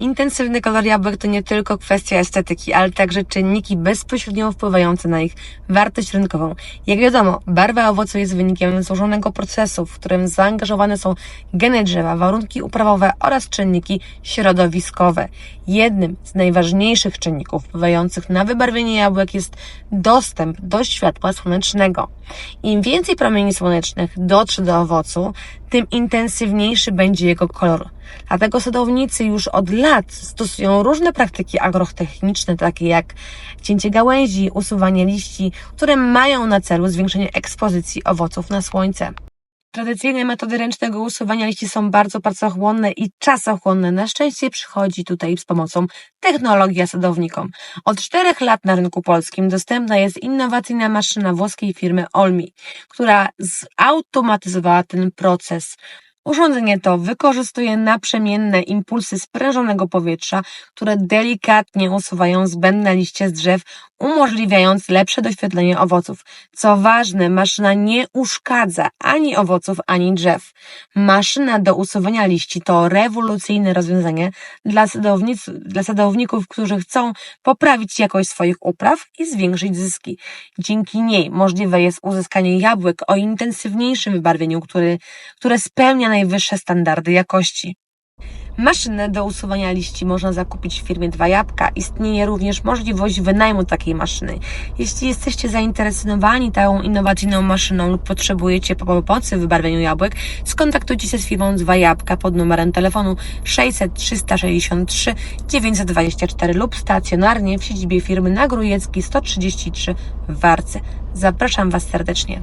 Intensywny kolor jabłek to nie tylko kwestia estetyki, ale także czynniki bezpośrednio wpływające na ich wartość rynkową. Jak wiadomo, barwa owocu jest wynikiem złożonego procesu, w którym zaangażowane są geny drzewa, warunki uprawowe oraz czynniki środowiskowe. Jednym z najważniejszych czynników wpływających na wybarwienie jabłek jest dostęp do światła słonecznego. Im więcej promieni słonecznych dotrze do owocu, tym intensywniejszy będzie jego kolor. Dlatego sadownicy już od lat stosują różne praktyki agrotechniczne, takie jak cięcie gałęzi, usuwanie liści, które mają na celu zwiększenie ekspozycji owoców na słońce. Tradycyjne metody ręcznego usuwania liści są bardzo pracochłonne i czasochłonne. Na szczęście przychodzi tutaj z pomocą technologia sadownikom. Od czterech lat na rynku polskim dostępna jest innowacyjna maszyna włoskiej firmy Olmi, która zautomatyzowała ten proces. Urządzenie to wykorzystuje naprzemienne impulsy sprężonego powietrza, które delikatnie usuwają zbędne liście z drzew, umożliwiając lepsze doświetlenie owoców. Co ważne, maszyna nie uszkadza ani owoców, ani drzew. Maszyna do usuwania liści to rewolucyjne rozwiązanie dla, sadownic, dla sadowników, którzy chcą poprawić jakość swoich upraw i zwiększyć zyski. Dzięki niej możliwe jest uzyskanie jabłek o intensywniejszym wybarwieniu, który, które spełnia najwyższe standardy jakości. Maszynę do usuwania liści można zakupić w firmie Dwa Jabłka. Istnieje również możliwość wynajmu takiej maszyny. Jeśli jesteście zainteresowani tą innowacyjną maszyną lub potrzebujecie pomocy w wybarwieniu jabłek, skontaktujcie się z firmą Dwa Jabłka pod numerem telefonu 600 363 924 lub stacjonarnie w siedzibie firmy na Grujeckiej 133 w Warce. Zapraszam Was serdecznie.